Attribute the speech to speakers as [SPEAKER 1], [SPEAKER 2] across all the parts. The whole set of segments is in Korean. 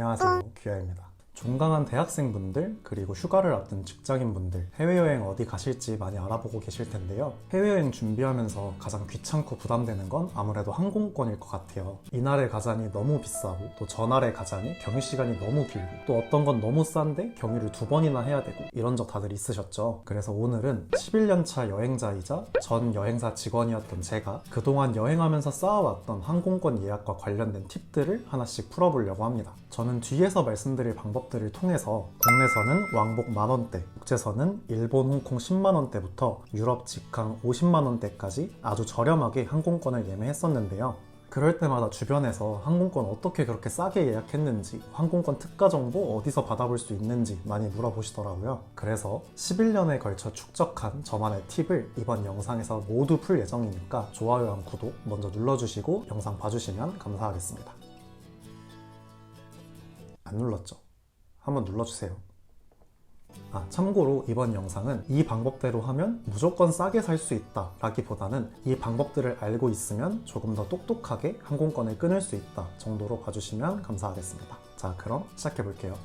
[SPEAKER 1] 안녕하세요. 귀아입니다. 종강한 대학생분들 그리고 휴가를 앞둔 직장인분들 해외여행 어디 가실지 많이 알아보고 계실 텐데요. 해외여행 준비하면서 가장 귀찮고 부담되는 건 아무래도 항공권일 것 같아요. 이날에 가자니 너무 비싸고 또 전날에 가자니 경유 시간이 너무 길고 또 어떤 건 너무 싼데 경유를 두 번이나 해야 되고 이런 적 다들 있으셨죠? 그래서 오늘은 11년차 여행자이자 전 여행사 직원이었던 제가 그동안 여행하면서 쌓아왔던 항공권 예약과 관련된 팁들을 하나씩 풀어보려고 합니다 저는 뒤에서 말씀드릴 방법들을 통해서 국내선은 왕복 만원대, 국제선은 일본, 홍콩 10만원대부터 유럽 직항 50만원대까지 아주 저렴하게 항공권을 예매했었는데요. 그럴 때마다 주변에서 항공권 어떻게 그렇게 싸게 예약했는지, 항공권 특가 정보 어디서 받아볼 수 있는지 많이 물어보시더라고요. 그래서 11년에 걸쳐 축적한 저만의 팁을 이번 영상에서 모두 풀 예정이니까 좋아요랑 구독 먼저 눌러주시고 영상 봐주시면 감사하겠습니다. 안 눌렀죠? 한번 눌러주세요. 아, 참고로 이번 영상은 이 방법대로 하면 무조건 싸게 살 수 있다 라기보다는 이 방법들을 알고 있으면 조금 더 똑똑하게 항공권을 끊을 수 있다 정도로 봐주시면 감사하겠습니다. 자, 그럼 시작해 볼게요.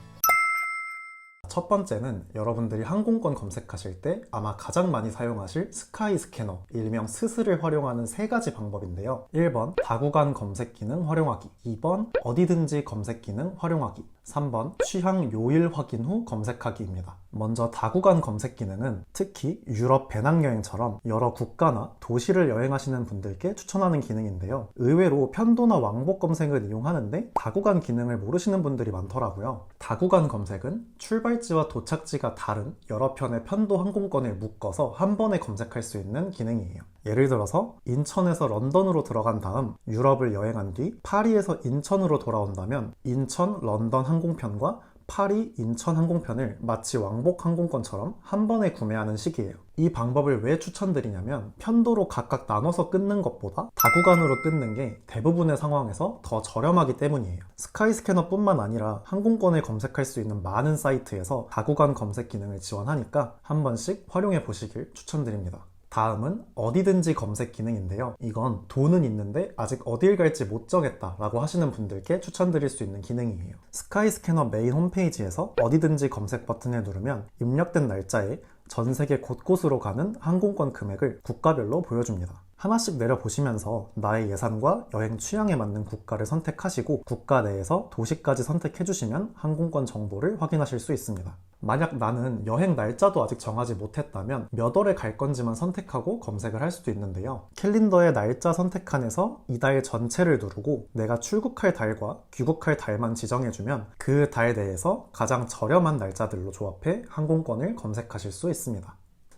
[SPEAKER 1] 첫 번째는 여러분들이 항공권 검색하실 때 아마 가장 많이 사용하실 스카이 스캐너, 일명 스스를 활용하는 세 가지 방법인데요. 1번 다구간 검색 기능 활용하기, 2번 어디든지 검색 기능 활용하기, 3번 취향 요일 확인 후 검색하기입니다. 먼저 다구간 검색 기능은 특히 유럽 배낭여행처럼 여러 국가나 도시를 여행하시는 분들께 추천하는 기능인데요. 의외로 편도나 왕복 검색을 이용하는데 다구간 기능을 모르시는 분들이 많더라고요. 다구간 검색은 출발지와 도착지가 다른 여러 편의 편도 항공권을 묶어서 한 번에 검색할 수 있는 기능이에요. 예를 들어서 인천에서 런던으로 들어간 다음 유럽을 여행한 뒤 파리에서 인천으로 돌아온다면 인천 런던 항공편과 파리 인천 항공편을 마치 왕복 항공권처럼 한 번에 구매하는 식이에요. 이 방법을 왜 추천드리냐면 편도로 각각 나눠서 끊는 것보다 다구간으로 끊는 게 대부분의 상황에서 더 저렴하기 때문이에요. 스카이스캐너뿐만 아니라 항공권을 검색할 수 있는 많은 사이트에서 다구간 검색 기능을 지원하니까 한 번씩 활용해 보시길 추천드립니다. 다음은 어디든지 검색 기능인데요. 이건 돈은 있는데 아직 어딜 갈지 못 정했다 라고 하시는 분들께 추천드릴 수 있는 기능이에요. 스카이스캐너 메인 홈페이지에서 어디든지 검색 버튼을 누르면 입력된 날짜에 전 세계 곳곳으로 가는 항공권 금액을 국가별로 보여줍니다. 하나씩 내려보시면서 나의 예산과 여행 취향에 맞는 국가를 선택하시고 국가 내에서 도시까지 선택해주시면 항공권 정보를 확인하실 수 있습니다. 만약 나는 여행 날짜도 아직 정하지 못했다면 몇 월에 갈 건지만 선택하고 검색을 할 수도 있는데요. 캘린더의 날짜 선택칸에서 이달 전체를 누르고 내가 출국할 달과 귀국할 달만 지정해주면 그 달 내에서 가장 저렴한 날짜들로 조합해 항공권을 검색하실 수 있습니다.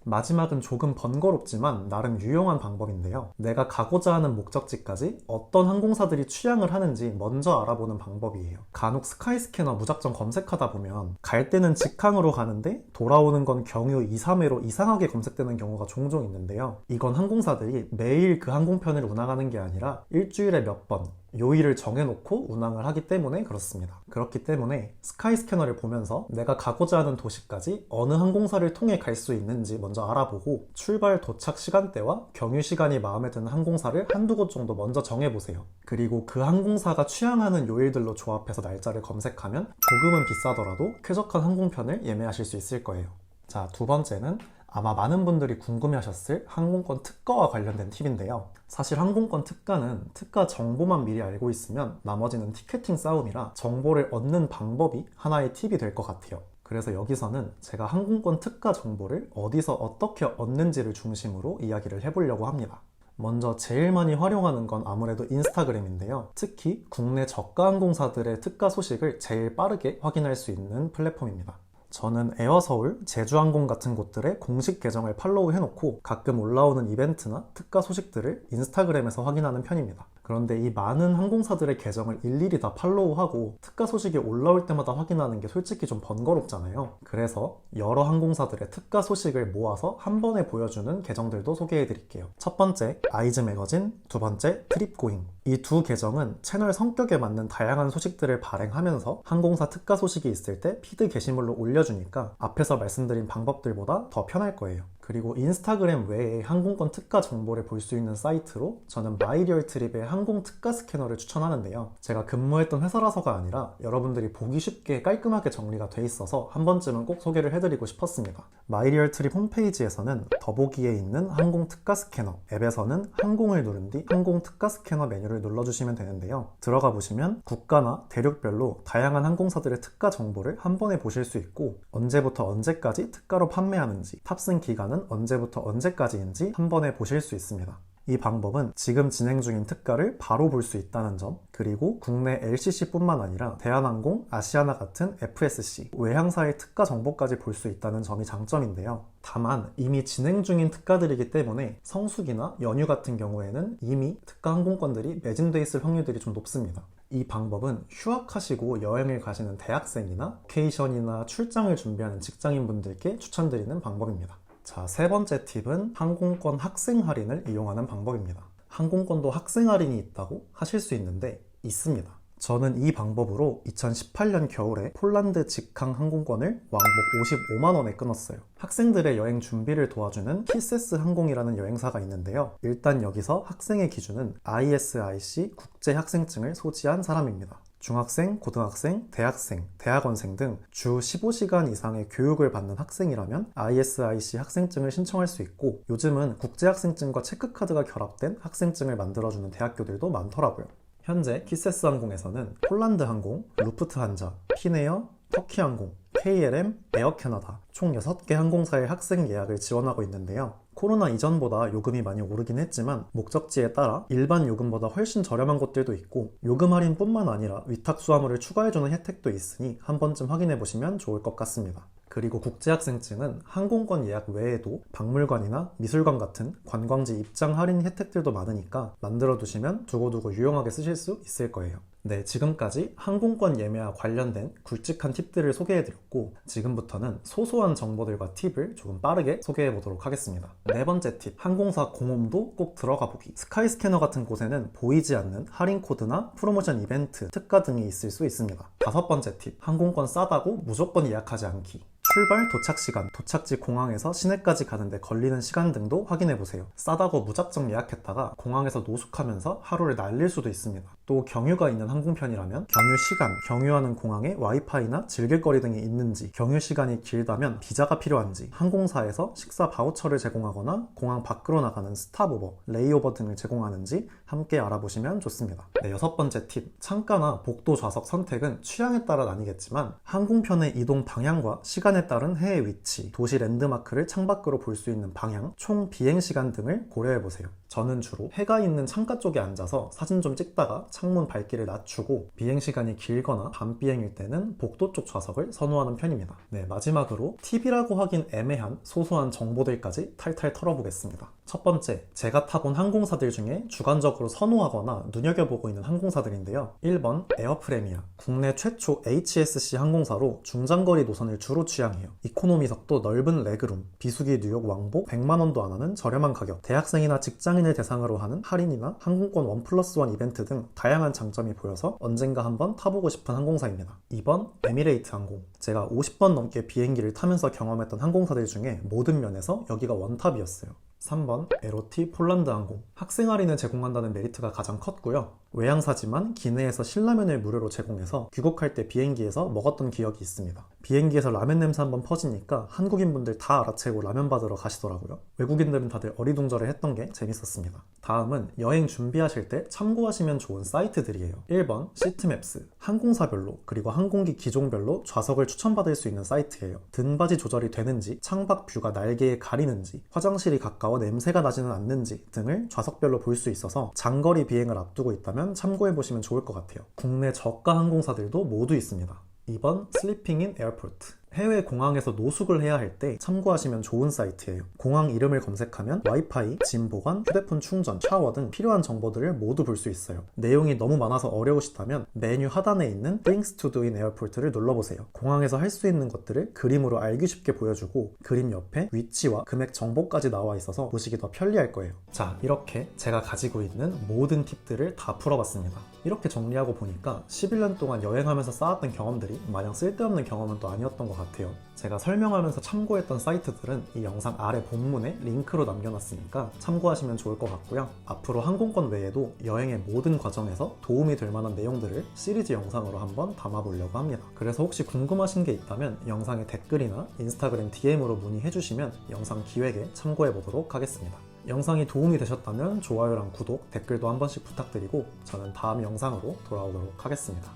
[SPEAKER 1] 마지막은 조금 번거롭지만 나름 유용한 방법인데요. 내가 가고자 하는 목적지까지 어떤 항공사들이 취향을 하는지 먼저 알아보는 방법이에요. 간혹 스카이스캐너 무작정 검색하다 보면 갈 때는 직항으로 가는데 돌아오는 건 경유 2, 3회로 이상하게 검색되는 경우가 종종 있는데요. 이건 항공사들이 매일 그 항공편을 운항하는 게 아니라 일주일에 몇 번, 요일을 정해놓고 운항을 하기 때문에 그렇습니다. 그렇기 때문에 스카이 스캐너를 보면서 내가 가고자 하는 도시까지 어느 항공사를 통해 갈 수 있는지 먼저 알아보고 출발 도착 시간대와 경유 시간이 마음에 드는 항공사를 한두 곳 정도 먼저 정해보세요. 그리고 그 항공사가 취향하는 요일들로 조합해서 날짜를 검색하면 조금은 비싸더라도 쾌적한 항공편을 예매하실 수 있을 거예요. 자, 두 번째는 아마 많은 분들이 궁금해하셨을 항공권 특가와 관련된 팁인데요. 사실 항공권 특가는 특가 정보만 미리 알고 있으면 나머지는 티켓팅 싸움이라 정보를 얻는 방법이 하나의 팁이 될 것 같아요. 그래서 여기서는 제가 항공권 특가 정보를 어디서 어떻게 얻는지를 중심으로 이야기를 해보려고 합니다. 먼저 제일 많이 활용하는 건 아무래도 인스타그램인데요. 특히 국내 저가 항공사들의 특가 소식을 제일 빠르게 확인할 수 있는 플랫폼입니다. 저는 에어서울, 제주항공 같은 곳들의 공식 계정을 팔로우 해놓고 가끔 올라오는 이벤트나 특가 소식들을 인스타그램에서 확인하는 편입니다. 그런데 이 많은 항공사들의 계정을 일일이 다 팔로우하고 특가 소식이 올라올 때마다 확인하는 게 솔직히 좀 번거롭잖아요. 그래서 여러 항공사들의 특가 소식을 모아서 한 번에 보여주는 계정들도 소개해 드릴게요. 첫 번째, 아이즈 매거진, 두 번째, 트립고잉. 이 두 계정은 채널 성격에 맞는 다양한 소식들을 발행하면서 항공사 특가 소식이 있을 때 피드 게시물로 올려주니까 앞에서 말씀드린 방법들보다 더 편할 거예요. 그리고 인스타그램 외에 항공권 특가 정보를 볼 수 있는 사이트로 저는 마이리얼 트립의 항공 특가 스캐너를 추천하는데요. 제가 근무했던 회사라서가 아니라 여러분들이 보기 쉽게 깔끔하게 정리가 돼 있어서 한 번쯤은 꼭 소개를 해드리고 싶었습니다. 마이리얼 트립 홈페이지에서는 더보기에 있는 항공 특가 스캐너, 앱에서는 항공을 누른 뒤 항공 특가 스캐너 메뉴를 눌러주시면 되는데요. 들어가 보시면 국가나 대륙별로 다양한 항공사들의 특가 정보를 한 번에 보실 수 있고 언제부터 언제까지 특가로 판매하는지 탑승 기간은 언제부터 언제까지인지 한 번에 보실 수 있습니다. 이 방법은 지금 진행 중인 특가를 바로 볼 수 있다는 점, 그리고 국내 LCC뿐만 아니라 대한항공, 아시아나 같은 FSC, 외항사의 특가 정보까지 볼 수 있다는 점이 장점인데요. 다만 이미 진행 중인 특가들이기 때문에 성수기나 연휴 같은 경우에는 이미 특가 항공권들이 매진돼 있을 확률들이 좀 높습니다. 이 방법은 휴학하시고 여행을 가시는 대학생이나 케이션이나 출장을 준비하는 직장인분들께 추천드리는 방법입니다. 자, 세 번째 팁은 항공권 학생 할인을 이용하는 방법입니다. 항공권도 학생 할인이 있다고 하실 수 있는데 있습니다. 저는 이 방법으로 2018년 겨울에 폴란드 직항 항공권을 왕복 55만 원에 끊었어요. 학생들의 여행 준비를 도와주는 키세스 항공이라는 여행사가 있는데요. 일단 여기서 학생의 기준은 ISIC 국제 학생증을 소지한 사람입니다. 중학생, 고등학생, 대학생, 대학원생 등 주 15시간 이상의 교육을 받는 학생이라면 ISIC 학생증을 신청할 수 있고 요즘은 국제학생증과 체크카드가 결합된 학생증을 만들어주는 대학교들도 많더라고요. 현재 키세스 항공에서는 폴란드 항공, 루프트 한자, 피네어, 터키 항공, KLM, 에어 캐나다 총 6개 항공사의 학생 예약을 지원하고 있는데요. 코로나 이전보다 요금이 많이 오르긴 했지만 목적지에 따라 일반 요금보다 훨씬 저렴한 곳들도 있고 요금 할인뿐만 아니라 위탁 수화물을 추가해주는 혜택도 있으니 한 번쯤 확인해 보시면 좋을 것 같습니다. 그리고 국제학생증은 항공권 예약 외에도 박물관이나 미술관 같은 관광지 입장 할인 혜택들도 많으니까 만들어 두시면 두고두고 유용하게 쓰실 수 있을 거예요. 네, 지금까지 항공권 예매와 관련된 굵직한 팁들을 소개해드렸고 지금부터는 소소한 정보들과 팁을 조금 빠르게 소개해보도록 하겠습니다. 네 번째 팁, 항공사 공홈도 꼭 들어가 보기. 스카이스캐너 같은 곳에는 보이지 않는 할인 코드나 프로모션 이벤트, 특가 등이 있을 수 있습니다. 다섯 번째 팁, 항공권 싸다고 무조건 예약하지 않기. 출발, 도착 시간, 도착지 공항에서 시내까지 가는데 걸리는 시간 등도 확인해 보세요. 싸다고 무작정 예약했다가 공항에서 노숙하면서 하루를 날릴 수도 있습니다. 또 경유가 있는 항공편이라면 경유 시간, 경유하는 공항에 와이파이나 즐길거리 등이 있는지, 경유 시간이 길다면 비자가 필요한지, 항공사에서 식사 바우처를 제공하거나 공항 밖으로 나가는 스탑오버, 레이오버 등을 제공하는지 함께 알아보시면 좋습니다. 네, 여섯 번째 팁. 창가나 복도 좌석 선택은 취향에 따라 나뉘겠지만 항공편의 이동 방향과 시간에 따른 해의 위치, 도시 랜드마크를 창밖으로 볼 수 있는 방향, 총 비행 시간 등을 고려해 보세요. 저는 주로 해가 있는 창가 쪽에 앉아서 사진 좀 찍다가 창문 밝기를 낮추고 비행 시간이 길거나 밤 비행일 때는 복도 쪽 좌석을 선호하는 편입니다. 네, 마지막으로 팁이라고 하긴 애매한 소소한 정보들까지 탈탈 털어보겠습니다. 첫 번째, 제가 타본 항공사들 중에 주관적으로 선호하거나 눈여겨보고 있는 항공사들인데요. 1번 에어프레미아, 국내 최초 HSC 항공사로 중장거리 노선을 주로 취향해요. 이코노미석도 넓은 레그룸, 비수기 뉴욕 왕복 100만원도 안 하는 저렴한 가격, 대학생이나 직장 인을 대상으로 하는 할인이나 항공권 원 플러스 원 이벤트 등 다양한 장점이 보여서 언젠가 한번 타보고 싶은 항공사입니다. 2번 에미레이트 항공. 제가 50번 넘게 비행기를 타면서 경험했던 항공사들 중에 모든 면에서 여기가 원탑이었어요. 3번 에로티 폴란드 항공 학생 할인을 제공한다는 메리트가 가장 컸고요 외항사지만 기내에서 신라면을 무료로 제공해서 귀국할 때 비행기에서 먹었던 기억이 있습니다. 비행기에서 라면 냄새 한번 퍼지니까 한국인분들 다 알아채고 라면 받으러 가시더라고요. 외국인들은 다들 어리둥절해 했던 게 재밌었습니다. 다음은 여행 준비하실 때 참고하시면 좋은 사이트들이에요. 1번 시트맵스 항공사별로 그리고 항공기 기종별로 좌석을 추천받을 수 있는 사이트예요. 등받이 조절이 되는지 창밖 뷰가 날개에 가리는지 화장실이 가까워 냄새가 나지는 않는지 등을 좌석별로 볼 수 있어서 장거리 비행을 앞두고 있다면 참고해 보시면 좋을 것 같아요. 국내 저가 항공사들도 모두 있습니다. 2번 슬리핑 인 에어포트 해외 공항에서 노숙을 해야 할 때 참고하시면 좋은 사이트예요. 공항 이름을 검색하면 와이파이, 짐 보관, 휴대폰 충전, 샤워 등 필요한 정보들을 모두 볼 수 있어요. 내용이 너무 많아서 어려우시다면 메뉴 하단에 있는 Things to do in Airport를 눌러보세요. 공항에서 할 수 있는 것들을 그림으로 알기 쉽게 보여주고 그림 옆에 위치와 금액 정보까지 나와 있어서 보시기 더 편리할 거예요. 자, 이렇게 제가 가지고 있는 모든 팁들을 다 풀어봤습니다. 이렇게 정리하고 보니까 11년 동안 여행하면서 쌓았던 경험들이 마냥 쓸데없는 경험은 또 아니었던 것 같아요. 제가 설명하면서 참고했던 사이트들은 이 영상 아래 본문에 링크로 남겨놨으니까 참고하시면 좋을 것 같고요. 앞으로 항공권 외에도 여행의 모든 과정에서 도움이 될 만한 내용들을 시리즈 영상으로 한번 담아보려고 합니다. 그래서 혹시 궁금하신 게 있다면 영상의 댓글이나 인스타그램 DM으로 문의해주시면 영상 기획에 참고해보도록 하겠습니다. 영상이 도움이 되셨다면 좋아요랑 구독, 댓글도 한 번씩 부탁드리고 저는 다음 영상으로 돌아오도록 하겠습니다.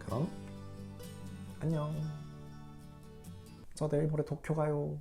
[SPEAKER 1] 그럼 안녕. 저 내일 모레 도쿄 가요.